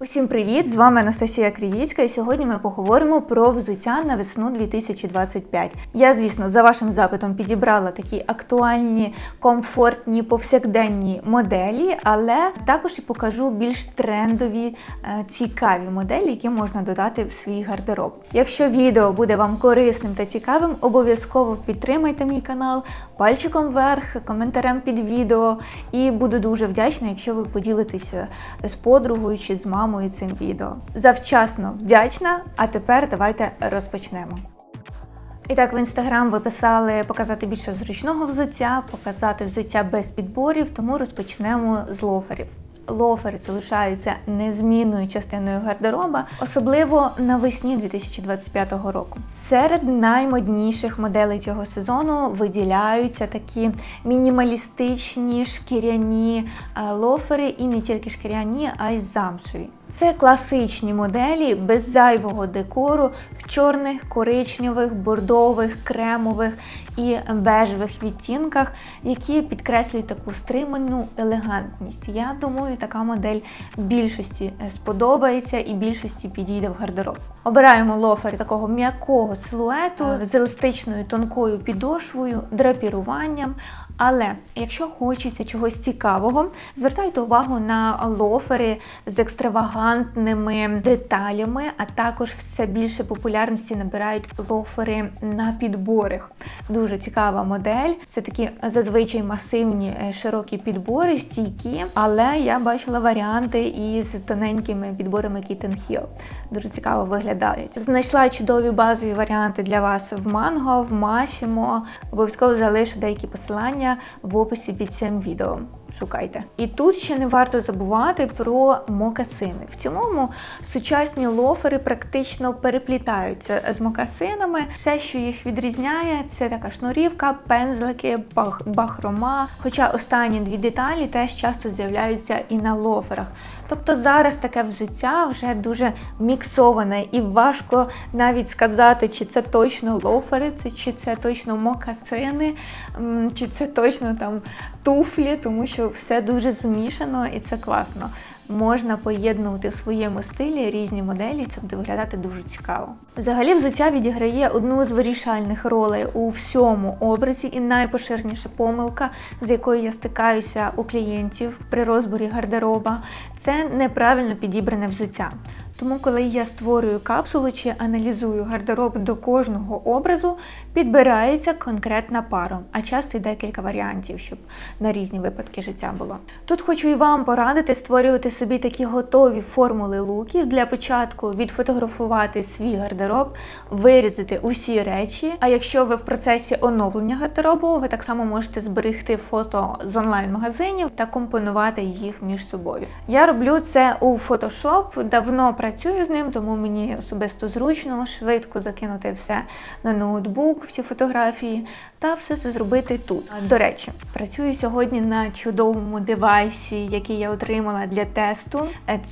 Усім привіт! З вами Анастасія Кривіцька, і сьогодні ми поговоримо про взуття на весну 2025. Я, звісно, за вашим запитом підібрала такі актуальні, комфортні, повсякденні моделі, але також і покажу більш трендові, е, цікаві моделі, які можна додати в свій гардероб. Якщо відео буде вам корисним та цікавим, обов'язково підтримайте мій канал пальчиком вверх, коментарем під відео. І буду дуже вдячна, якщо ви поділитеся з подругою чи з мамою цим відео. Завчасно вдячна, а тепер давайте розпочнемо. І так, в інстаграм ви писали показати більше зручного взуття, показати взуття без підборів, тому розпочнемо з лоферів. Лофери залишаються незмінною частиною гардероба, особливо навесні 2025 року. Серед наймодніших моделей цього сезону виділяються такі мінімалістичні шкіряні е, лофери, і не тільки шкіряні, а й замшеві. Це класичні моделі без зайвого декору в чорних, коричневих, бордових, кремових і бежевих відтінках, які підкреслюють таку стриману елегантність. Я думаю, така модель більшості е, сподобається і більшості підійде в гардероб. Обираємо лофери такого м'якого силуету з еластичною тонкою підошвою, драпіруванням. Але якщо хочеться чогось цікавого, звертайте увагу на лофери з екстравагантними деталями, а також все більше популярності набирають лофери на підборах. Дуже цікава модель. Це такі зазвичай масивні е, широкі підбори, стійкі, але я бачила варіанти із тоненькими підборами Kitten Hill. Дуже цікаво виглядають. Знайшла чудові базові варіанти для вас в Манго, в Масімо. Обов'язково залишу деякі посилання в описі під цим відео. Шукайте. І тут ще не варто забувати про мокасини. В цілому сучасні лофери практично переплітаються з мокасинами. Все, що їх відрізняє, це така шнурівка, пензлики, бах бахрома. Хоча останні дві деталі теж часто з'являються і на лоферах. Тобто зараз таке взуття вже дуже міксоване і важко навіть сказати, чи це точно лофери, чи це точно мокасини, чи це точно там туфлі, тому що все дуже змішано і це класно. Можна поєднувати в своєму стилі різні моделі, це буде виглядати дуже цікаво. Взагалі, взуття відіграє одну з вирішальних ролей у всьому образі, і найпоширеніша помилка, з якою я стикаюся у клієнтів при розборі гардероба, це неправильно підібране взуття. Тому, коли я створюю капсулу чи аналізую гардероб до кожного образу, підбирається конкретна пара, а часто й декілька варіантів, щоб на різні випадки життя було. Тут хочу і вам порадити створювати собі такі готові формули луків. Для початку відфотографувати свій гардероб, вирізати усі речі. А якщо ви в процесі оновлення гардеробу, ви так само можете зберегти фото з онлайн-магазинів та компонувати їх між собою. Я роблю це у Photoshop, давно працюю з ним, тому мені особисто зручно, швидко закинути все на ноутбук, всі фотографії, та все це зробити тут. До речі, працюю сьогодні на чудовому девайсі, який я отримала для тесту.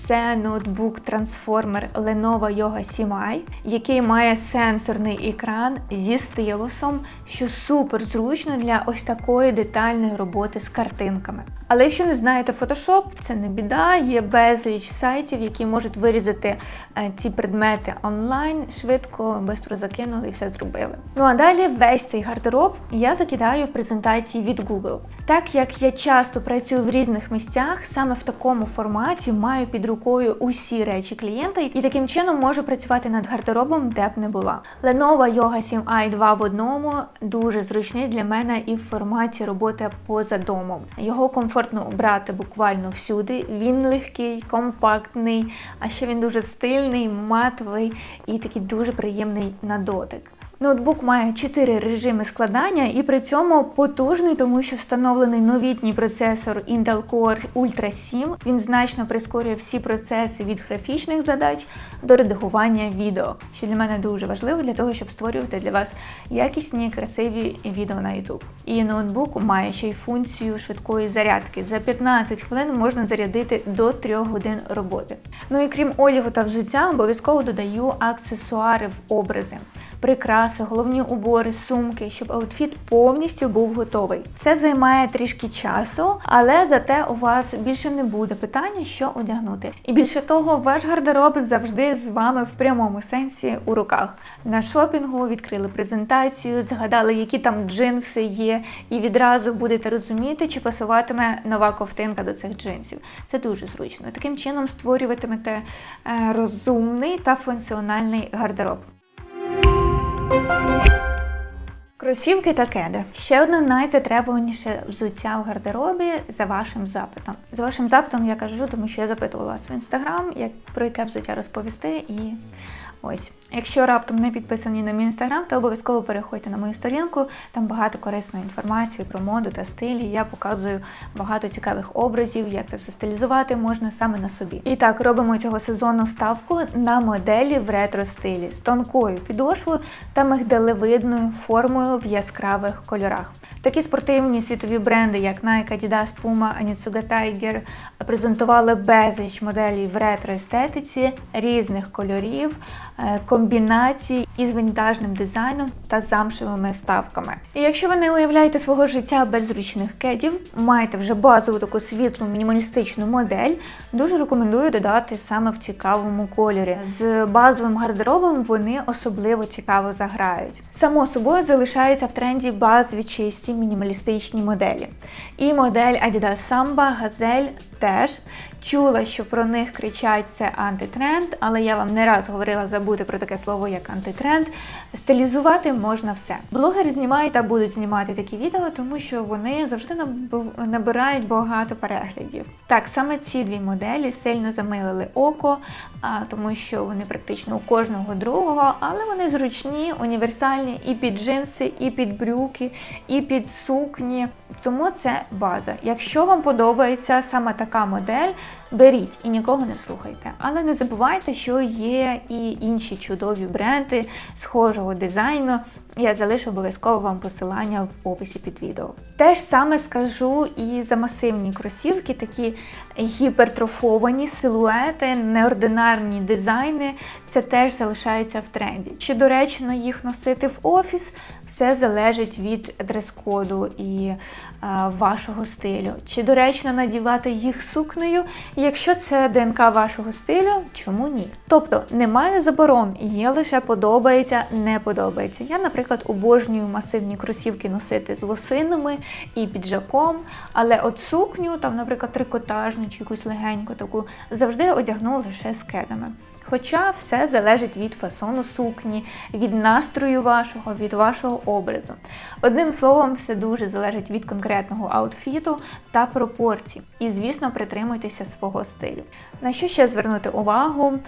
Це ноутбук трансформер Lenovo Yoga 7i, який має сенсорний екран зі стилусом, що супер зручно для ось такої детальної роботи з картинками. Але якщо не знаєте Photoshop, це не біда, є безліч сайтів, які можуть вирізати е, ці предмети онлайн, швидко, швидко закинули і все зробили. Ну а далі весь цей гардероб я закидаю в презентації від Google. Так як я часто працюю в різних місцях, саме в такому форматі маю під рукою усі речі клієнта і таким чином можу працювати над гардеробом, де б не була. Lenovo Yoga 7i 2 в одному дуже зручний для мене і в форматі роботи поза домом. Його комфортно обрати буквально всюди. Він легкий, компактний, а ще він дуже стильний, матовий і такий дуже приємний на дотик. Ноутбук має 4 режими складання і при цьому потужний, тому що встановлений новітній процесор Intel Core Ultra 7. Він значно прискорює всі процеси від графічних задач до редагування відео, що для мене дуже важливо для того, щоб створювати для вас якісні, красиві відео на YouTube. І ноутбук має ще й функцію швидкої зарядки. За 15 хвилин можна зарядити до 3 годин роботи. Ну і крім одягу та взуття, обов'язково додаю аксесуари в образи. Прикраси, головні убори, сумки, щоб аутфіт повністю був готовий. Це займає трішки часу, але зате у вас більше не буде питання, що одягнути. І більше того, ваш гардероб завжди з вами в прямому сенсі у руках. На шопінгу відкрили презентацію, згадали, які там джинси є, і відразу будете розуміти, чи пасуватиме нова ковтинка до цих джинсів. Це дуже зручно. Таким чином створюватимете е, розумний та функціональний гардероб. Кросівки та кеди. Ще одне найзатребуваніше взуття в гардеробі за вашим запитом. За вашим запитом я кажу, тому що я запитувала вас в інстаграм, як про яке взуття розповісти і. Ось, якщо раптом не підписані на мій інстаграм, то обов'язково переходьте на мою сторінку. Там багато корисної інформації про моду та стилі. Я показую багато цікавих образів, як це все стилізувати можна саме на собі. І так, робимо цього сезону ставку на моделі в ретро стилі з тонкою підошвою та мигдалевидною формою в яскравих кольорах. Такі спортивні світові бренди, як Nike, Adidas, Puma, Onitsuga Tiger, презентували безліч моделей в ретро-естетиці різних кольорів, е, комбінацій із вінтажним дизайном та замшевими ставками. І якщо ви не уявляєте свого життя без зручних кедів, маєте вже базову таку світлу мінімалістичну модель, дуже рекомендую додати саме в цікавому кольорі. З базовим гардеробом вони особливо цікаво заграють. Само собою залишається в тренді базові чисті мінімалістичні моделі. І модель Adidas Samba, Gazelle теж. Чула, що про них кричать це антитренд, але я вам не раз говорила забути про таке слово, як антитренд. Стилізувати можна все. Блогери знімають та будуть знімати такі відео, тому що вони завжди набирають багато переглядів. Так, саме ці дві моделі сильно замилили око, тому що вони практично у кожного другого, але вони зручні, універсальні і під джинси, і під брюки, і під сукні. Тому це база. Якщо вам подобається саме така модель, беріть і нікого не слухайте. Але не забувайте, що є і інші чудові бренди схожого дизайну. Я залишу обов'язково вам посилання в описі під відео. Те ж саме скажу і за масивні кросівки, такі гіпертрофовані силуети, неординарні дизайни. Це теж залишається в тренді. Чи доречно їх носити в офіс? Все залежить від дрес-коду і а, вашого стилю. Чи доречно надівати їх сукнею? Якщо це ДНК вашого стилю, чому ні? Тобто немає заборон, є лише подобається, не подобається. Я, наприклад, обожнюю масивні кросівки носити з лосинами і піджаком, але от сукню, там, наприклад, трикотажну чи якусь легеньку таку, завжди одягну лише з кедами. Хоча все залежить від фасону сукні, від настрою вашого, від вашого образу. Одним словом, все дуже залежить від конкретного аутфіту та пропорцій. І, звісно, притримуйтеся свого стилю. На що ще звернути увагу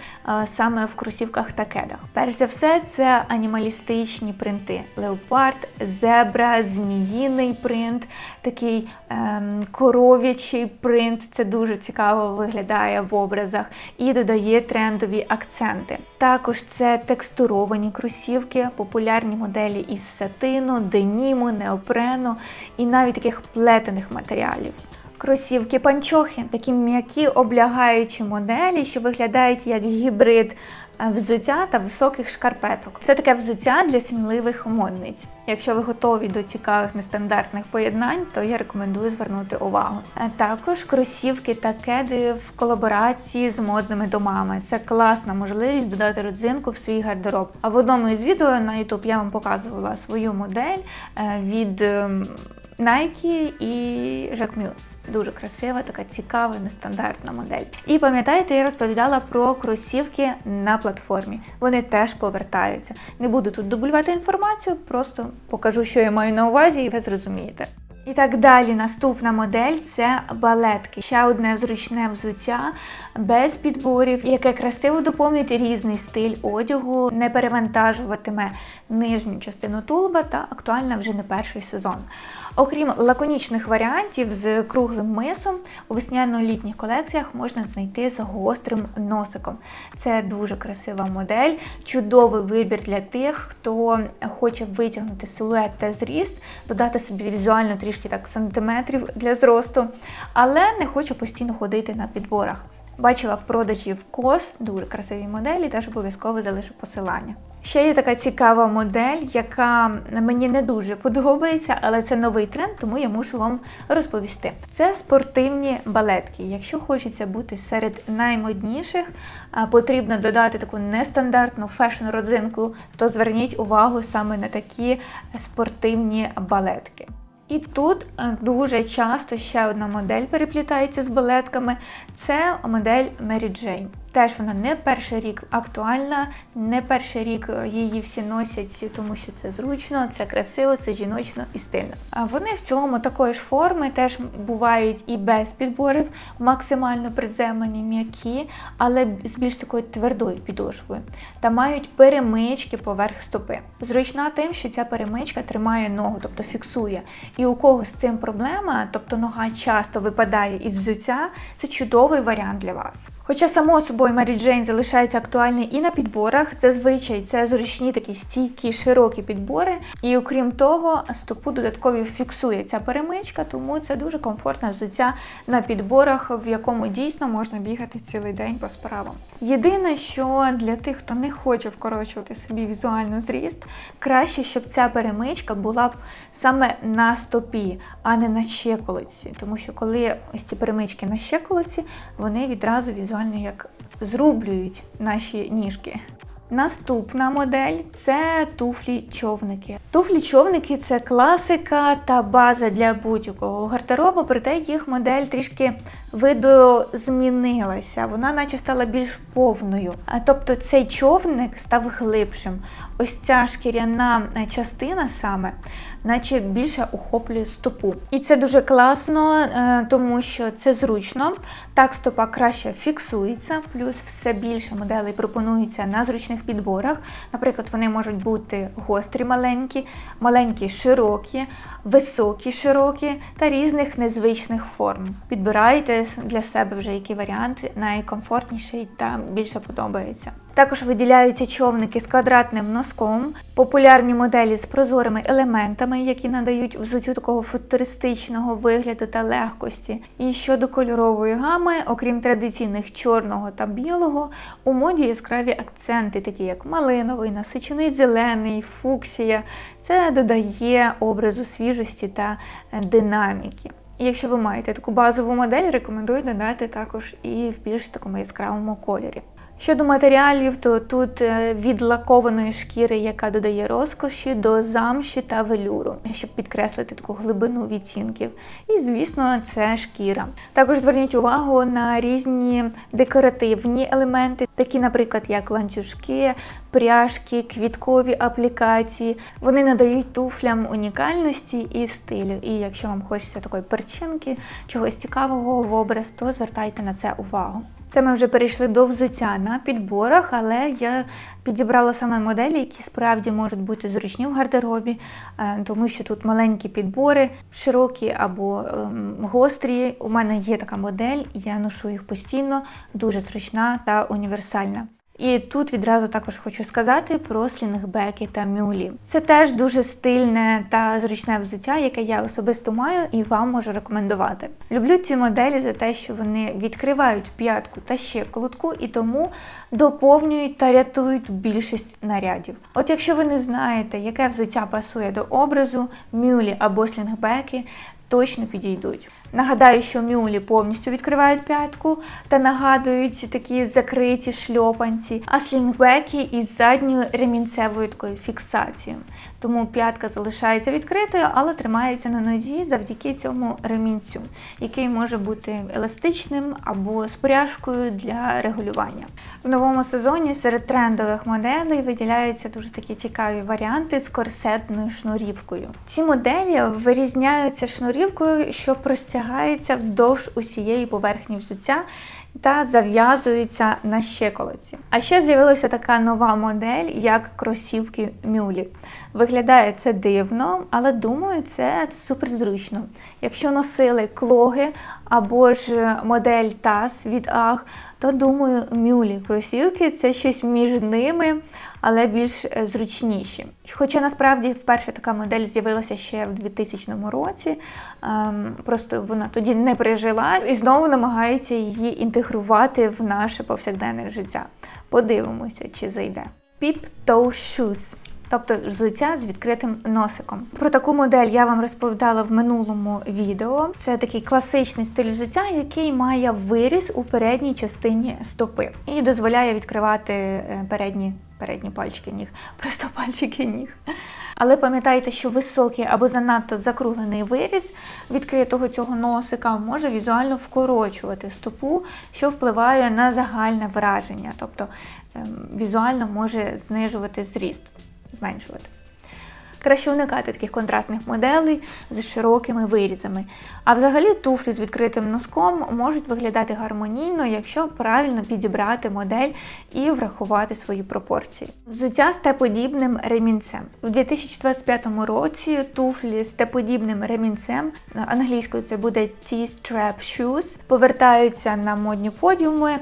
саме в кросівках та кедах? Перш за все, це анімалістичні принти: леопард, зебра, зміїний принт, такий ем, коров'ячий принт. Це дуже цікаво виглядає в образах і додає трендові акценти. Також це текстуровані кросівки, популярні моделі із сатину, деніму, неопрену і навіть таких плетених матеріалів. Кросівки панчохи, такі м'які облягаючі моделі, що виглядають як гібрид взуття та високих шкарпеток. Це таке взуття для сміливих модниць. Якщо ви готові до цікавих нестандартних поєднань, то я рекомендую звернути увагу. А також кросівки та кеди в колаборації з модними домами. Це класна можливість додати родзинку в свій гардероб. А в одному із відео на YouTube я вам показувала свою модель е, від. Nike і Jacquemus. Дуже красива, така цікава, нестандартна модель. І пам'ятаєте, я розповідала про кросівки на платформі. Вони теж повертаються. Не буду тут дублювати інформацію, просто покажу, що я маю на увазі, і ви зрозумієте. І так далі, наступна модель це балетки. Ще одне зручне взуття без підборів, яке красиво доповнить різний стиль одягу, не перевантажуватиме нижню частину тулуба та актуальна вже не перший сезон. Окрім лаконічних варіантів з круглим мисом, у весняно-літніх колекціях можна знайти з гострим носиком. Це дуже красива модель, чудовий вибір для тих, хто хоче витягнути силует та зріст, додати собі візуально трішки так сантиметрів для зросту, але не хоче постійно ходити на підборах. Бачила в продажі в кос дуже красиві моделі, теж обов'язково залишу посилання. Ще є така цікава модель, яка мені не дуже подобається, але це новий тренд, тому я мушу вам розповісти. Це спортивні балетки. Якщо хочеться бути серед наймодніших, потрібно додати таку нестандартну фешн-родзинку, то зверніть увагу саме на такі спортивні балетки. І тут е, дуже часто ще одна модель переплітається з балетками. Це модель Mary Jane. Теж вона не перший рік актуальна, не перший рік е, її всі носять, тому що це зручно, це красиво, це жіночно і стильно. А вони в цілому такої ж форми теж бувають і без підборів, максимально приземлені, м'які, але з більш такою твердою підошвою. Та мають перемички поверх стопи. Зручна тим, що ця перемичка тримає ногу, тобто фіксує. І у кого з цим проблема, тобто нога часто випадає із взуття, це чудовий варіант для вас. Хоча, само собою, Mary Jane залишається актуальний і на підборах, зазвичай це зручні такі стійкі, широкі підбори. І окрім того, стопу додатково фіксує ця перемичка, тому це дуже комфортне взуття на підборах, в якому дійсно можна бігати цілий день по справам. Єдине, що для тих, хто не хоче вкорочувати собі візуальну зріст, краще, щоб ця перемичка була б саме на стопі, а не на щеколиці. Тому що коли ось ці перемички на щеколиці, вони відразу візуально як зрублюють наші ніжки. Наступна модель це туфлі-човники. Туфлі-човники це класика та база для будь-якого гардеробу, проте їх модель трішки видозмінилася. Вона наче стала більш повною. А тобто цей човник став глибшим. Ось ця шкіряна частина саме, наче більше охоплює стопу. І це дуже класно, е, тому що це зручно. Так стопа краще фіксується, плюс все більше моделей пропонується на зручних підборах. Наприклад, вони можуть бути гострі, маленькі, маленькі, широкі, високі, широкі та різних незвичних форм. Підбирайте для себе вже який варіант найкомфортніший та більше подобається. Також виділяються човники з квадратним носком, популярні моделі з прозорими елементами, які надають взуттю такого футуристичного вигляду та легкості. І щодо кольорової гами, окрім традиційних чорного та білого, у моді яскраві акценти, такі як малиновий, насичений зелений, фуксія. Це додає образу свіжості та динаміки. Якщо ви маєте таку базову модель, рекомендую додати також і в більш такому яскравому кольорі. Щодо матеріалів, то тут е, від лакованої шкіри, яка додає розкоші, до замші та велюру, щоб підкреслити таку глибину відтінків. І, звісно, це шкіра. Також зверніть увагу на різні декоративні елементи, такі, наприклад, як ланцюжки, пряжки, квіткові аплікації. Вони надають туфлям унікальності і стилю. І якщо вам хочеться такої перчинки, чогось цікавого в образ, то звертайте на це увагу. Це ми вже перейшли до взуття на підборах, але я підібрала саме моделі, які справді можуть бути зручні в гардеробі, е, тому що тут маленькі підбори, широкі або ем, гострі. У мене є така модель, я ношу їх постійно, дуже зручна та універсальна. І тут відразу також хочу сказати про слінгбеки та мюлі. Це теж дуже стильне та зручне взуття, яке я особисто маю і вам можу рекомендувати. Люблю ці моделі за те, що вони відкривають п'ятку та ще колодку і тому доповнюють та рятують більшість нарядів. От якщо ви не знаєте, яке взуття пасує до образу, мюлі або слінгбеки, точно підійдуть. Нагадаю, що мюлі повністю відкривають п'ятку та нагадують такі закриті шльопанці, а слінгбеки із задньою ремінцевою такою фіксацією. Тому п'ятка залишається відкритою, але тримається на нозі завдяки цьому ремінцю, який може бути еластичним або з пряжкою для регулювання. В новому сезоні серед трендових моделей виділяються дуже такі цікаві варіанти з корсетною шнурівкою. Ці моделі вирізняються шнурівкою, що простягається вздовж усієї поверхні взуття та зав'язуються на щеколиці. А ще з'явилася така нова модель, як кросівки мюлі. Виглядає це дивно, але думаю, це суперзручно. Якщо носили клоги або ж модель Тас від АГ, то думаю, мюлі кросівки це щось між ними, але більш е, зручніші. Хоча насправді вперше така модель з'явилася ще в 2000 році, ем, просто вона тоді не прижилась і знову намагається її інтегрувати в наше повсякденне життя. Подивимося, чи зайде. Peep Toe Shoes тобто взуття з відкритим носиком. Про таку модель я вам розповідала в минулому відео. Це такий класичний стиль взуття, який має виріз у передній частині стопи і дозволяє відкривати е, передні передні пальчики ніг, просто пальчики ніг. Але пам'ятайте, що високий або занадто закруглений виріз відкритого цього носика може візуально вкорочувати стопу, що впливає на загальне враження, тобто ем, візуально може знижувати зріст зменшувати. Краще уникати таких контрастних моделей з широкими вирізами. А взагалі туфлі з відкритим носком можуть виглядати гармонійно, якщо правильно підібрати модель і врахувати свої пропорції. Взуття з теподібним ремінцем. У 2025 році туфлі з теподібним ремінцем, англійською це буде T-strap shoes, повертаються на модні подіуми,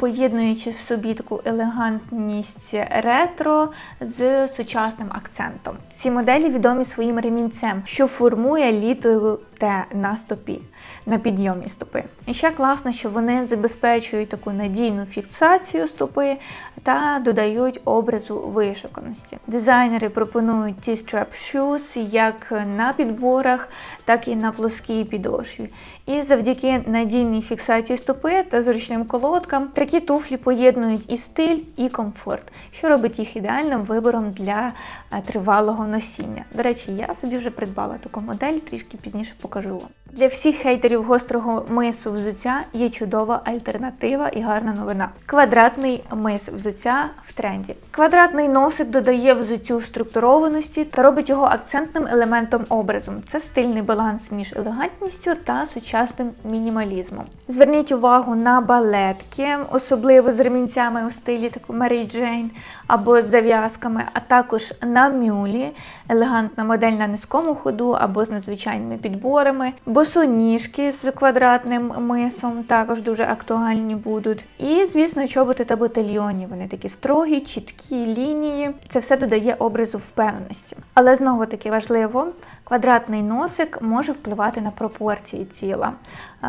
поєднуючи в собі таку елегантність ретро з сучасним акцентом. Ці моделі відомі своїм ремінцем, що формує літою Т на стопі, на підйомі стопи. І ще класно, що вони забезпечують таку надійну фіксацію стопи та додають образу вишуканості. Дизайнери пропонують ті strap shoes як на підборах, так і на плоскій підошві. І завдяки надійній фіксації стопи та зручним колодкам такі туфлі поєднують і стиль, і комфорт, що робить їх ідеальним вибором для е, тривалого носіння. До речі, я собі вже придбала таку модель, трішки пізніше покажу вам. Для всіх хейтерів гострого мису взуття є чудова альтернатива і гарна новина. Квадратний мис взуття в тренді. Квадратний носик додає взуттю структурованості та робить його акцентним елементом образу. Це стильний баланс між елегантністю та сучасним мінімалізмом. Зверніть увагу на балетки, особливо з ремінцями у стилі таку Мері Джейн або з зав'язками, а також на мюлі, елегантна модель на низькому ходу або з надзвичайними підборами, босоніжки з квадратним мисом також дуже актуальні будуть. І, звісно, чоботи та батальйоні. Вони такі строгі, чіткі лінії. Це все додає образу впевненості. Але знову таки важливо. Квадратний носик може впливати на пропорції тіла.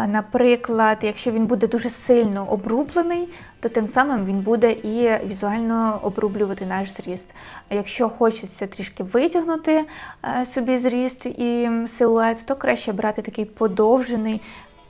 Наприклад, якщо він буде дуже сильно обрублений, то тим самим він буде і візуально обрублювати наш зріст. Якщо хочеться трішки витягнути е, собі зріст і силует, то краще брати такий подовжений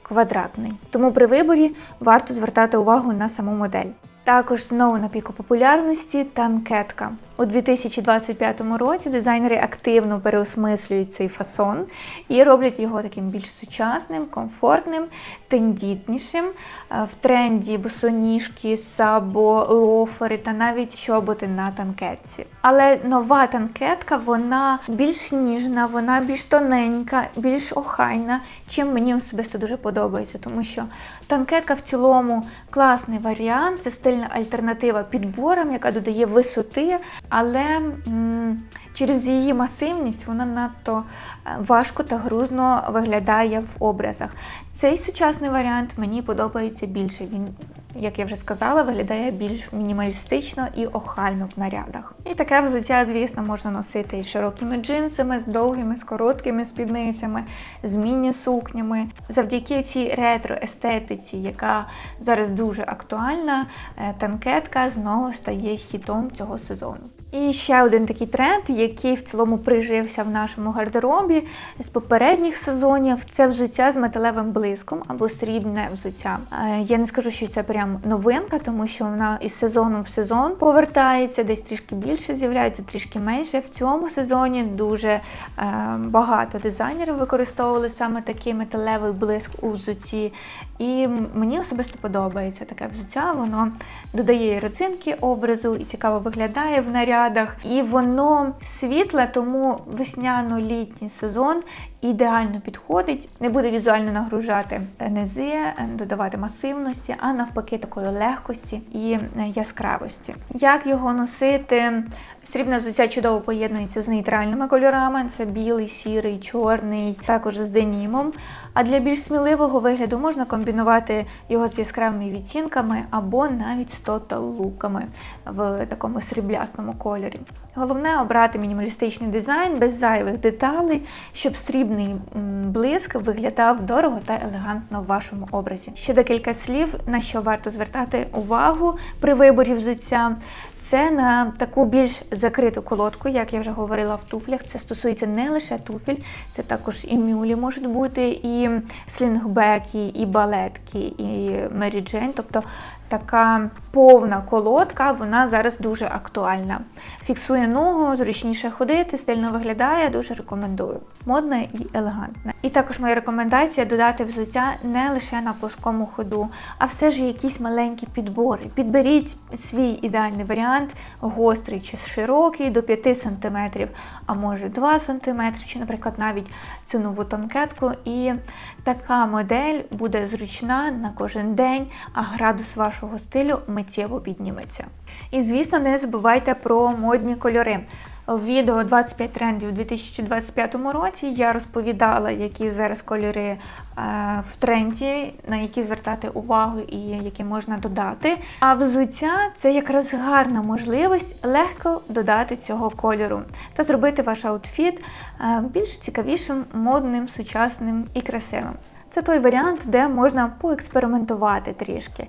квадратний. Тому при виборі варто звертати увагу на саму модель. Також знову на піку популярності танкетка. У 2025 році дизайнери активно переосмислюють цей фасон і роблять його таким більш сучасним, комфортним, тендітнішим. Е, в тренді босоніжки, сабо, лофери та навіть чоботи на танкетці. Але нова танкетка, вона більш ніжна, вона більш тоненька, більш охайна, чим мені особисто дуже подобається, тому що танкетка в цілому класний варіант, це стильна альтернатива підборам, яка додає висоти але м через її масивність вона надто е, важко та грузно виглядає в образах. Цей сучасний варіант мені подобається більше. Він, як я вже сказала, виглядає більш мінімалістично і охально в нарядах. І таке взуття, звісно, можна носити із широкими джинсами, з довгими, з короткими спідницями, з міні-сукнями. Завдяки цій ретро-естетиці, яка зараз дуже актуальна, е, танкетка знову стає хітом цього сезону. І ще один такий тренд, який в цілому прижився в нашому гардеробі з попередніх сезонів, це взуття з металевим блиском або срібне взуття. Е, я не скажу, що це прям новинка, тому що вона із сезону в сезон повертається, десь трішки більше з'являється, трішки менше. В цьому сезоні дуже е, багато дизайнерів використовували саме такий металевий блиск у взутті. І мені особисто подобається таке взуття, воно додає родзинки образу і цікаво виглядає в наряд нарядах, і воно світле, тому весняно-літній сезон ідеально підходить, не буде візуально нагружати низи, додавати масивності, а навпаки такої легкості і е, яскравості. Як його носити? Срібне взуття чудово поєднується з нейтральними кольорами: це білий, сірий, чорний, також з денімом. А для більш сміливого вигляду можна комбінувати його з яскравими відтінками або навіть з тотал-луками в такому сріблясному кольорі. Головне обрати мінімалістичний дизайн без зайвих деталей, щоб срібний м, блиск виглядав дорого та елегантно в вашому образі. Ще декілька слів, на що варто звертати увагу при виборі взуття. Це на таку більш закриту колодку, як я вже говорила в туфлях. Це стосується не лише туфель, це також і мюлі можуть бути, і слінгбеки, і балетки, і Мері Джейн. Тобто така повна колодка, вона зараз дуже актуальна. Фіксує ногу, зручніше ходити, стильно виглядає, дуже рекомендую. Модне і елегантне. І також моя рекомендація додати взуття не лише на плоскому ходу, а все ж якісь маленькі підбори. Підберіть свій ідеальний варіант, гострий чи широкий до 5 см, а може 2 см, чи, наприклад, навіть цю нову тонкетку. І така модель буде зручна на кожен день, а градус вашого стилю миттєво підніметься. І звісно, не забувайте про модні кольори. В відео 25 трендів у 2025 році я розповідала, які зараз кольори е, в тренді, на які звертати увагу і які можна додати. А взуття це якраз гарна можливість легко додати цього кольору та зробити ваш аутфіт е, більш цікавішим, модним, сучасним і красивим. Це той варіант, де можна поекспериментувати трішки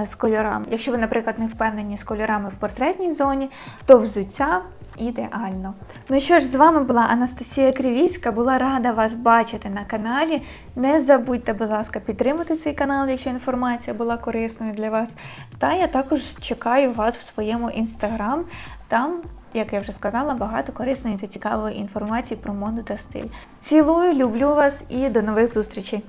е, з кольорами. Якщо ви, наприклад, не впевнені з кольорами в портретній зоні, то взуття ідеально. Ну що ж, з вами була Анастасія Кривіцька. Була рада вас бачити на каналі. Не забудьте, будь ласка, підтримати цей канал, якщо інформація була корисною для вас. Та я також чекаю вас в своєму інстаграм. Там, як я вже сказала, багато корисної та цікавої інформації про моду та стиль. Цілую, люблю вас і до нових зустрічей!